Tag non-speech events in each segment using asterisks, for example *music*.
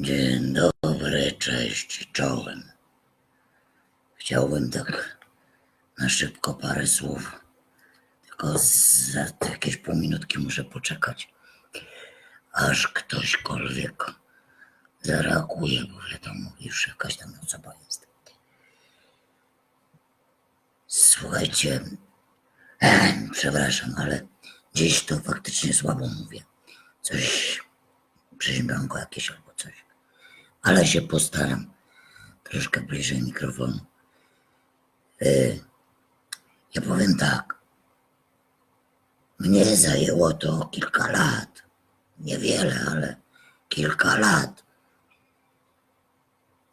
Dzień dobry, cześć, czołem. Chciałbym tak na szybko parę słów, tylko za jakieś pół minutki muszę poczekać, aż ktośkolwiek zareaguje, bo wiadomo, już jakaś tam osoba jest. Słuchajcie, *clears throat* przepraszam, ale dziś to faktycznie słabo mówię. Coś, przeziębionko jakieś albo. Ale się postaram troszkę bliżej mikrofonu. Y, Ja powiem tak. Mnie zajęło to kilka lat. Niewiele, ale kilka lat.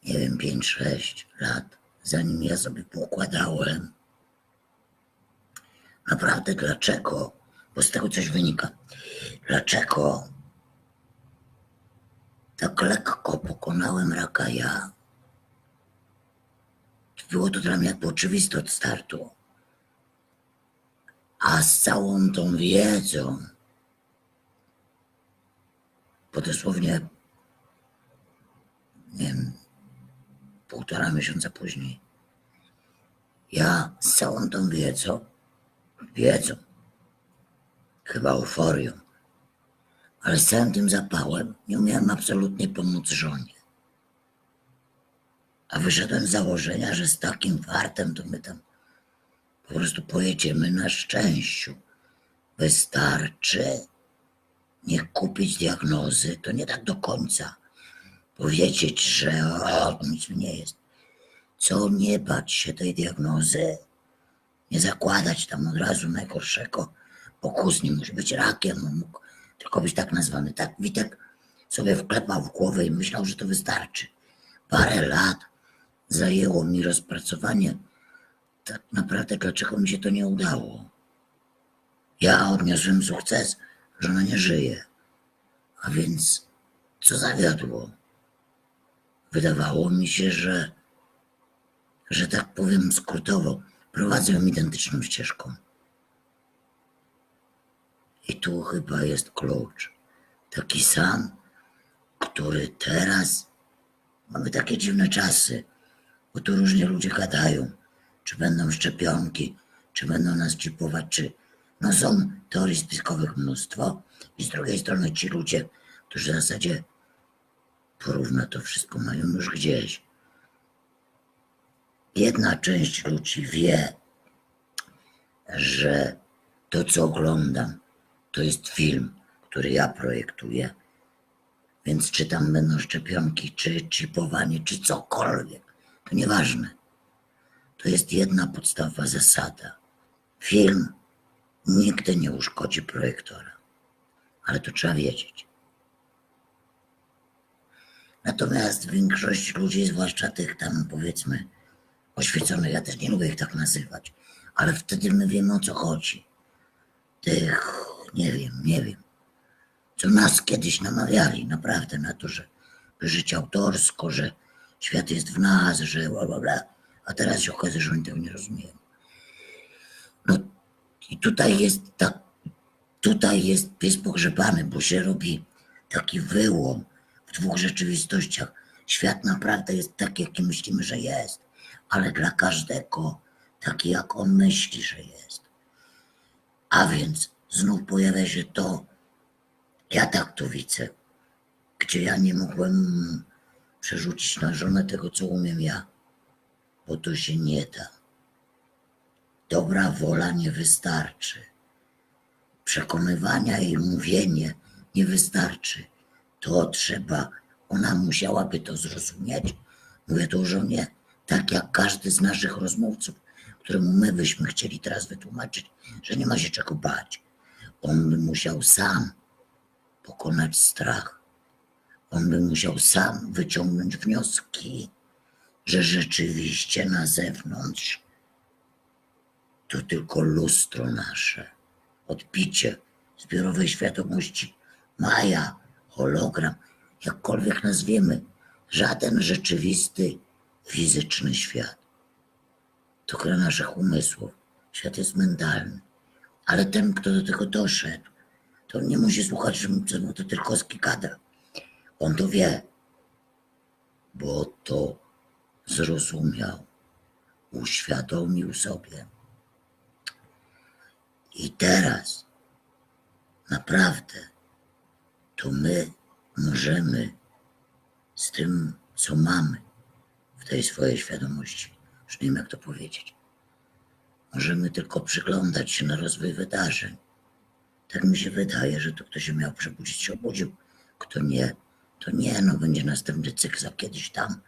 Nie wiem, pięć, sześć lat, zanim ja sobie poukładałem. Naprawdę, dlaczego? Bo z tego coś wynika. Dlaczego tak lekko pokonałem raka ja? Było to dla mnie jakby oczywiste od startu. A z całą tą wiedzą, bo dosłownie, nie wiem, półtora miesiąca później, ja z całą tą wiedzą, wiedzą, chyba euforią, ale z całym tym zapałem nie umiałem absolutnie pomóc żonie. A wyszedłem z założenia, że z takim fartem to my tam po prostu pojedziemy na szczęściu. Wystarczy nie kupić diagnozy, to nie tak do końca. Powiedzieć, że o, nic mi nie jest. Co nie bać się tej diagnozy, nie zakładać tam od razu najgorszego, bo nie musi być rakiem, mógł tylko być tak nazwany. Tak Witek sobie wklepał w głowę i myślał, że to wystarczy. Parę lat zajęło mi rozpracowanie tak naprawdę, dlaczego mi się to nie udało. Ja odniosłem sukces, że ona nie żyje. A więc co zawiodło? Wydawało mi się, że, że tak powiem skrótowo, prowadzę identyczną ścieżką. I tu chyba jest klucz. Taki sam, który teraz mamy takie dziwne czasy, bo tu różnie ludzie gadają, czy będą szczepionki, czy będą nas chipować, czy no są teorii spiskowych mnóstwo i z drugiej strony ci ludzie, którzy w zasadzie porówno to wszystko mają już gdzieś. Jedna część ludzi wie, że to, co oglądam, to jest film, który ja projektuję. Więc czy tam będą szczepionki, czy chipowanie, czy cokolwiek, to nieważne. To jest jedna podstawowa zasada. Film nigdy nie uszkodzi projektora, ale to trzeba wiedzieć. Natomiast większość ludzi, zwłaszcza tych tam powiedzmy oświeconych, ja też nie lubię ich tak nazywać, ale wtedy my wiemy o co chodzi. Tych, nie wiem, nie wiem, co nas kiedyś namawiali naprawdę na to, że życie autorsko, że świat jest w nas, że bla, bla, bla. A teraz się okazuje, że oni tego nie rozumieją. No i tutaj jest tak, tutaj jest pies pogrzebany, bo się robi taki wyłom w dwóch rzeczywistościach. Świat naprawdę jest taki, jaki myślimy, że jest, ale dla każdego taki, jak on myśli, że jest. A więc znów pojawia się to, ja tak to widzę, gdzie ja nie mogłem przerzucić na żonę tego, co umiem ja, bo to się nie da. Dobra wola nie wystarczy. Przekonywania i mówienie nie wystarczy. To trzeba, ona musiałaby to zrozumieć. Mówię to żonie, tak jak każdy z naszych rozmówców, któremu my byśmy chcieli teraz wytłumaczyć, że nie ma się czego bać. On by musiał sam pokonać strach. On by musiał sam wyciągnąć wnioski, że rzeczywiście na zewnątrz to tylko lustro nasze, odbicie zbiorowej świadomości, maja, hologram, jakkolwiek nazwiemy, żaden rzeczywisty, fizyczny świat. To gra naszych umysłów. Świat jest mentalny. Ale ten, kto do tego doszedł, to nie musi słuchać, że mu to Tylkowski gada. On to wie. bo to zrozumiał, uświadomił sobie. I teraz naprawdę to my możemy z tym, co mamy w tej swojej świadomości, już nie wiem jak to powiedzieć, możemy tylko przyglądać się na rozwój wydarzeń. Tak mi się wydaje, że to kto się miał przebudzić, się obudził. Kto nie, to nie, no będzie następny cykl za kiedyś tam.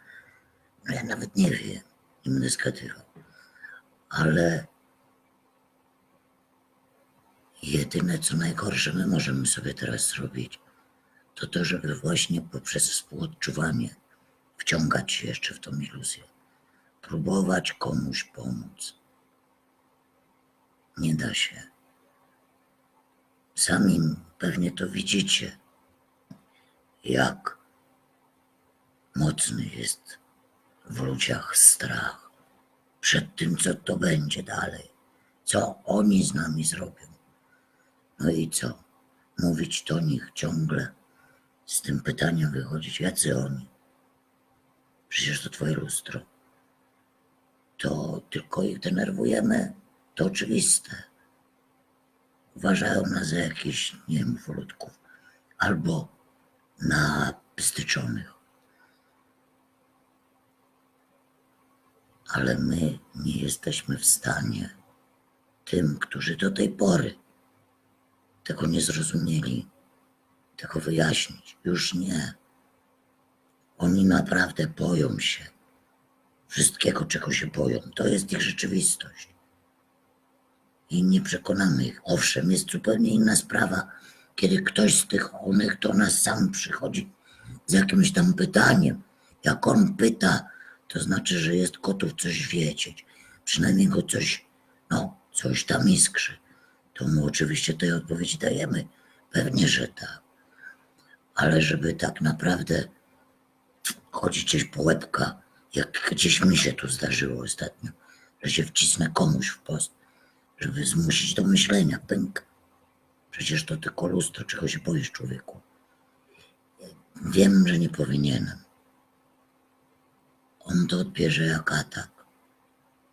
No ja nawet nie wiem, nie będę skatywał. Ale jedyne, co najgorsze my możemy sobie teraz zrobić, to to, żeby właśnie poprzez współodczuwanie wciągać się jeszcze w tą iluzję. Próbować komuś pomóc. Nie da się. Sami pewnie to widzicie, jak mocny jest w ludziach strach przed tym, co to będzie dalej, co oni z nami zrobią. No i co? Mówić do nich ciągle, z tym pytaniem wychodzić, jacy oni? Przecież to twoje lustro. To tylko ich denerwujemy, to oczywiste. Uważają nas za jakichś, nie wiem, wolutków albo na pstyczonych. Ale my nie jesteśmy w stanie tym, którzy do tej pory tego nie zrozumieli, tego wyjaśnić. Już nie. Oni naprawdę boją się wszystkiego, czego się boją. To jest ich rzeczywistość. I nie przekonamy ich. Owszem, jest zupełnie inna sprawa, kiedy ktoś z tych onych do nas sam przychodzi z jakimś tam pytaniem. Jak on pyta, to znaczy, że jest gotów coś wiedzieć. Przynajmniej go coś, no, coś tam iskrzy. To mu oczywiście tej odpowiedzi dajemy. Pewnie, że tak. Ale żeby tak naprawdę chodzić gdzieś po łebka, jak gdzieś mi się tu zdarzyło ostatnio, że się wcisnę komuś w post, żeby zmusić do myślenia, pęk. Przecież to tylko lustro, czego się boisz, człowieku. Wiem, że nie powinienem. On to odbierze jak atak.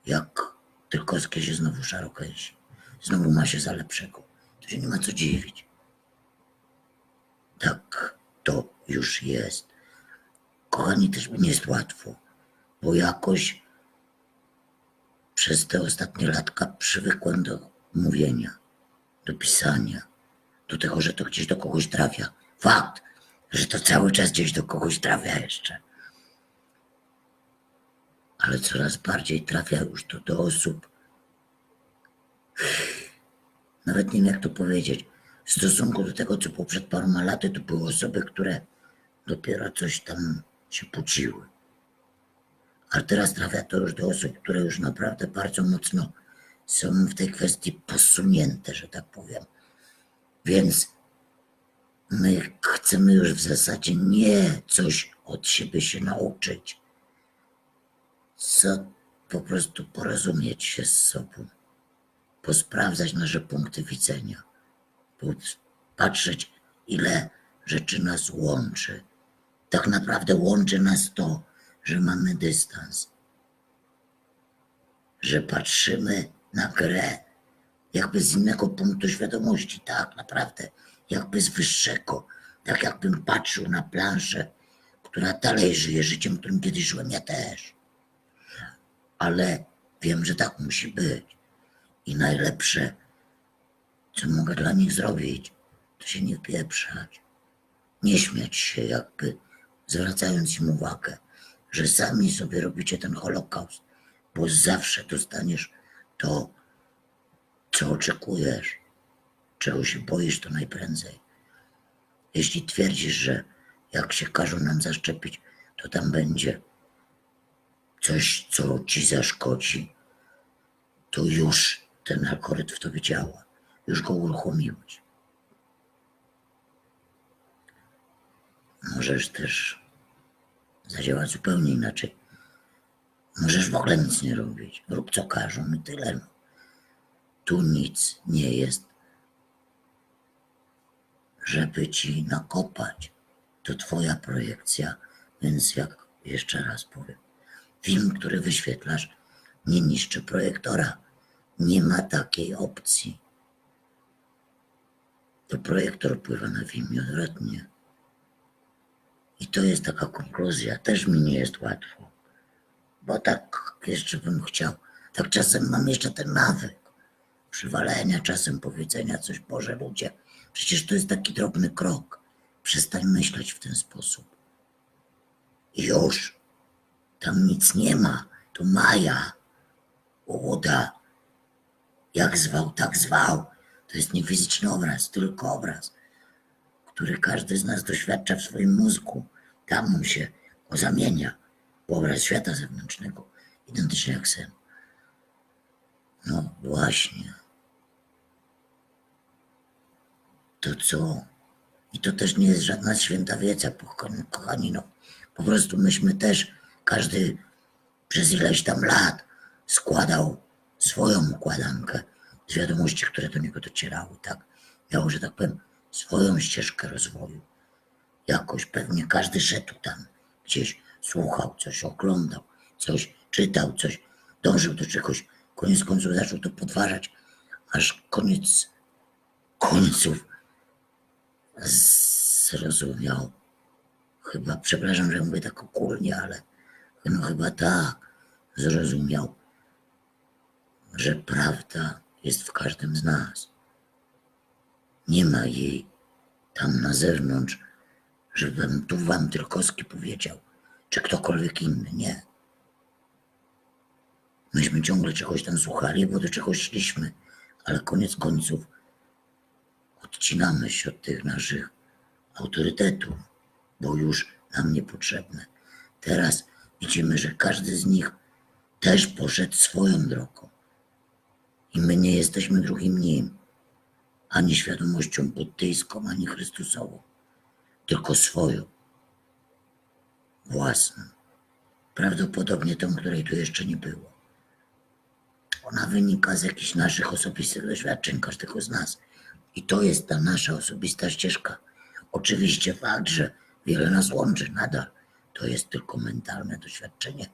Jak Tylkowskie się znowu szarokęsi. Znowu ma się za lepszego. To się nie ma co dziwić. Tak to już jest. Kochani, też mi nie jest łatwo, bo jakoś przez te ostatnie latka przywykłem do mówienia, do pisania, do tego, że to gdzieś do kogoś trafia. Fakt, że to cały czas gdzieś do kogoś trafia jeszcze. Ale coraz bardziej trafia już to do osób. Nawet nie wiem, jak to powiedzieć. W stosunku do tego, co było przed paroma laty, to były osoby, które dopiero coś tam się pociły. A teraz trafia to już do osób, które już naprawdę bardzo mocno są w tej kwestii posunięte, że tak powiem. Więc my chcemy już w zasadzie nie coś od siebie się nauczyć, co po prostu porozumieć się z sobą, posprawdzać nasze punkty widzenia, patrzeć, ile rzeczy nas łączy. Tak naprawdę łączy nas to, że mamy dystans, że patrzymy na grę jakby z innego punktu świadomości, tak naprawdę, jakby z wyższego, tak jakbym patrzył na planszę, która dalej żyje życiem, którym kiedyś żyłem ja też. Ale wiem, że tak musi być. I najlepsze, co mogę dla nich zrobić, to się nie wpieprzać. Nie śmiać się, jakby zwracając im uwagę, że sami sobie robicie ten holokaust, bo zawsze dostaniesz to, co oczekujesz, czego się boisz, to najprędzej. Jeśli twierdzisz, że jak się każą nam zaszczepić, to tam będzie coś, co ci zaszkodzi, to już ten algorytm w tobie działa. Już go uruchomiłeś. Możesz też zadziałać zupełnie inaczej. Możesz w ogóle nic nie robić. Rób co każą i tyle. No. Tu nic nie jest, żeby ci nakopać. To twoja projekcja, więc jak Jeszcze raz powiem. Film, który wyświetlasz, nie niszczy projektora. Nie ma takiej opcji. To projektor wpływa na film i odwrotnie. I to jest taka konkluzja. Też mi nie jest łatwo. Bo tak jeszcze bym chciał. Tak czasem mam jeszcze ten nawyk przywalenia, czasem powiedzenia coś, Boże ludzie. Przecież to jest taki drobny krok. Przestań myśleć w ten sposób. I już. Tam nic nie ma. To Maja. Uda. Jak zwał, tak zwał. To jest nie fizyczny obraz, tylko obraz, który każdy z nas doświadcza w swoim mózgu. Tam on się zamienia w obraz świata zewnętrznego, identycznie jak sen. No właśnie. To co? I to też nie jest żadna święta wiedza, kochani-. No. Po prostu myśmy też, każdy przez ileś tam lat składał swoją układankę z wiadomości, które do niego docierały, tak? Miał, że tak powiem, swoją ścieżkę rozwoju. Jakoś pewnie każdy szedł tam, gdzieś słuchał coś, oglądał coś, czytał coś, dążył do czegoś. Koniec końców zaczął to podważać, aż koniec końców zrozumiał. Chyba, przepraszam, że mówię tak okulnie, ale no chyba tak zrozumiał, że prawda jest w każdym z nas. Nie ma jej tam na zewnątrz, żebym tu wam Tylkowski powiedział, czy ktokolwiek inny, nie. Myśmy ciągle czegoś tam słuchali, bo do czegoś szliśmy, ale koniec końców odcinamy się od tych naszych autorytetów, bo już nam niepotrzebne. Teraz widzimy, że każdy z nich też poszedł swoją drogą. I my nie jesteśmy drugim nim, ani świadomością buddyjską, ani Chrystusową, tylko swoją, własną. Prawdopodobnie tą, której tu jeszcze nie było. Ona wynika z jakichś naszych osobistych doświadczeń każdego z nas. I to jest ta nasza osobista ścieżka. Oczywiście fakt, że wiele nas łączy nadal, to jest tylko mentalne doświadczenie.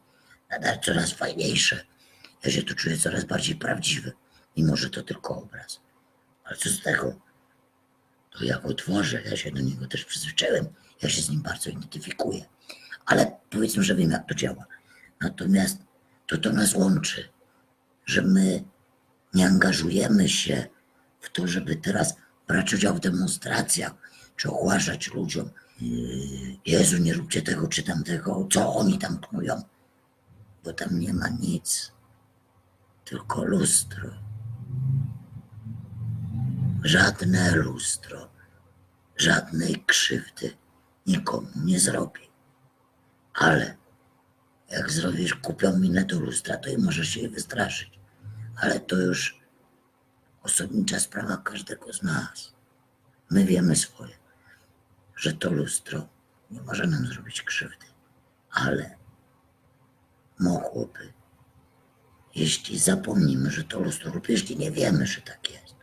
Nadal coraz fajniejsze. Ja się tu czuję coraz bardziej prawdziwy, mimo że to tylko obraz. Ale co z tego? To ja go tworzę, ja się do niego też przyzwyczaiłem, ja się z nim bardzo identyfikuję. Ale powiedzmy, że wiem, jak to działa. Natomiast to to nas łączy, że my nie angażujemy się w to, żeby teraz brać udział w demonstracjach, czy ogłaszać ludziom, yy, Jezu, nie róbcie tego czy tamtego, co oni tam knują, bo tam nie ma nic, tylko lustro. Żadne lustro, żadnej krzywdy nikomu nie zrobi. Ale jak zrobisz kupią minę do lustra, to i możesz się jej wystraszyć. Ale to już osobnicza sprawa każdego z nas. My wiemy swoje, że to lustro nie może nam zrobić krzywdy, ale mogłoby, jeśli zapomnimy, że to lustro, lub jeśli nie wiemy, że tak jest,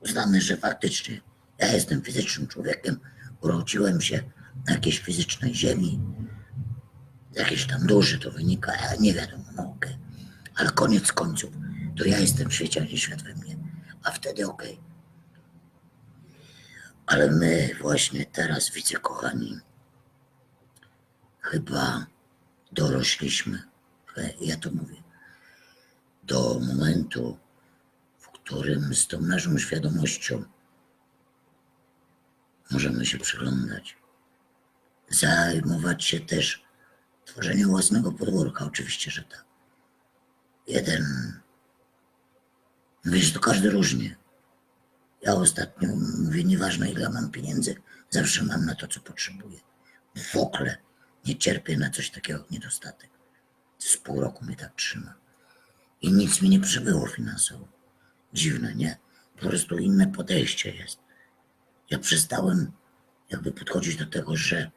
uznamy, że faktycznie ja jestem fizycznym człowiekiem, urodziłem się na jakiejś fizycznej ziemi, z jakiejś tam duszy to wynika, nie wiadomo, no. Ale koniec końców, to ja jestem w świecie, a nie świat we mnie. A wtedy okej. Ale my właśnie teraz, widzę, kochani, chyba dorośliśmy, ja to mówię, do momentu, którym z tą naszą świadomością możemy się przyglądać. Zajmować się też tworzeniem własnego podwórka, oczywiście, że tak. Jeden, wiesz, to każdy różnie. Ja ostatnio mówię, nieważne ile mam pieniędzy, zawsze mam na to, co potrzebuję. W ogóle nie cierpię na coś takiego jak niedostatek. Z pół roku mnie tak trzyma. I nic mi nie przybyło finansowo. Dziwne, nie? Po prostu inne podejście jest. Ja przestałem jakby podchodzić do tego, że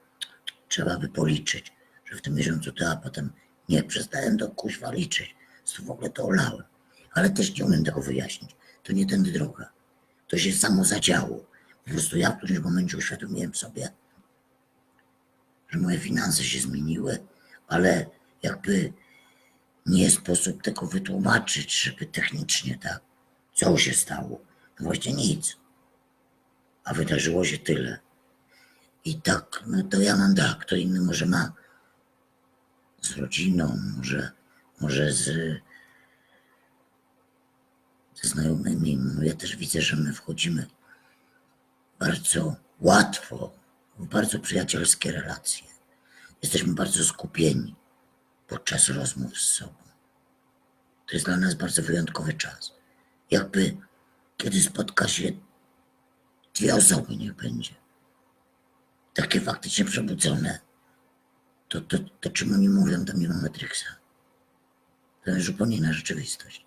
trzeba by policzyć, że w tym miesiącu to, a potem nie, przestałem to kuźwa liczyć. W ogóle to olałem. Ale też nie umiem tego wyjaśnić. To nie tędy droga. To się samo zadziało. Po prostu ja w którymś momencie uświadomiłem sobie, że moje finanse się zmieniły, ale jakby nie sposób tego wytłumaczyć, żeby technicznie tak. Co się stało? Właśnie nic. A wydarzyło się tyle. I tak, no to ja mam tak, kto inny może ma z rodziną, może, może z, ze znajomymi. Ja też widzę, że my wchodzimy bardzo łatwo w bardzo przyjacielskie relacje. Jesteśmy bardzo skupieni podczas rozmów z sobą. To jest dla nas bardzo wyjątkowy czas. Jakby kiedy spotka się dwie osoby, niech będzie, takie faktycznie przebudzone, to, to, to czym oni mówią, tam nie ma Matrixa. To jest zupełnie inna rzeczywistość.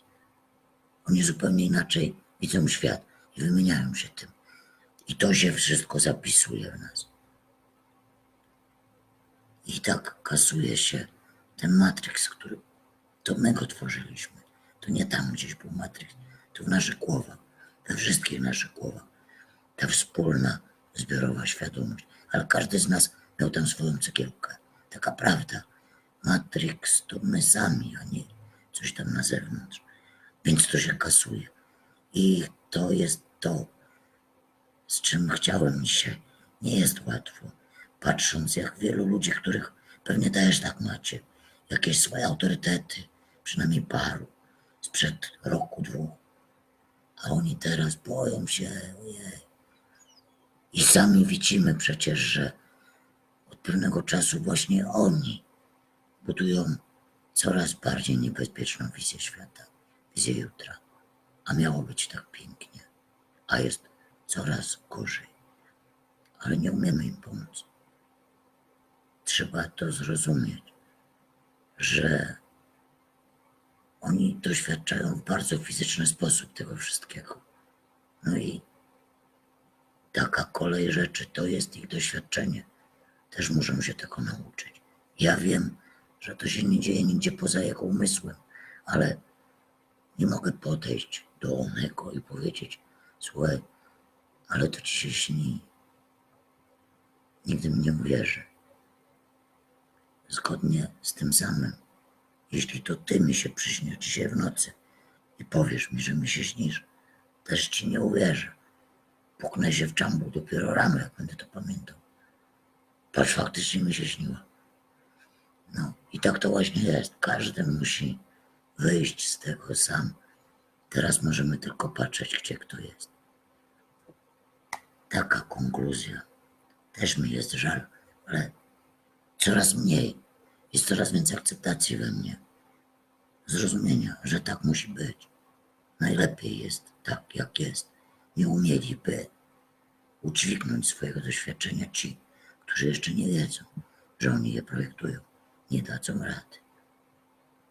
Oni zupełnie inaczej widzą świat i wymieniają się tym. I to się wszystko zapisuje w nas. I tak kasuje się ten Matrix, który to my go tworzyliśmy. To nie tam gdzieś był Matrix, to w naszych głowach, we wszystkich naszych głowach. Ta wspólna, zbiorowa świadomość. Ale każdy z nas miał tam swoją cegiełkę. Taka prawda. Matrix to my sami, a nie coś tam na zewnątrz. Więc to się kasuje. I to jest to, z czym chciałem dzisiaj. Nie jest łatwo, patrząc jak wielu ludzi, których pewnie też tak macie, jakieś swoje autorytety, przynajmniej paru, sprzed roku, dwóch, a oni teraz boją się, ojej. I sami widzimy przecież, że od pewnego czasu właśnie oni budują coraz bardziej niebezpieczną wizję świata, wizję jutra. A miało być tak pięknie, a jest coraz gorzej. Ale nie umiemy im pomóc. Trzeba to zrozumieć, że oni doświadczają w bardzo fizyczny sposób tego wszystkiego. No i taka kolej rzeczy to jest ich doświadczenie. Też muszą się tego nauczyć. Ja wiem, że to się nie dzieje nigdzie poza jego umysłem, ale nie mogę podejść do onego i powiedzieć: Słuchaj, ale to ci się śni. Nigdy mi nie uwierzy. Zgodnie z tym samym, jeśli to ty mi się przyśniesz dzisiaj w nocy i powiesz mi, że mi się śnisz, też ci nie uwierzę. Puknę się w czambu dopiero rano, jak będę to pamiętał. Patrz, faktycznie mi się śniło. No i tak to właśnie jest. Każdy musi wyjść z tego sam. Teraz możemy tylko patrzeć, gdzie kto jest. Taka konkluzja. Też mi jest żal, ale coraz mniej. Jest coraz więcej akceptacji we mnie. Zrozumienia, że tak musi być. Najlepiej jest tak, jak jest. Nie umieliby udźwignąć swojego doświadczenia ci, którzy jeszcze nie wiedzą, że oni je projektują. Nie dadzą rady.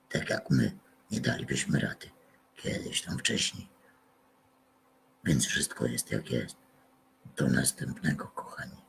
Tak jak my nie dalibyśmy rady kiedyś tam wcześniej. Więc wszystko jest jak jest. Do następnego, kochani.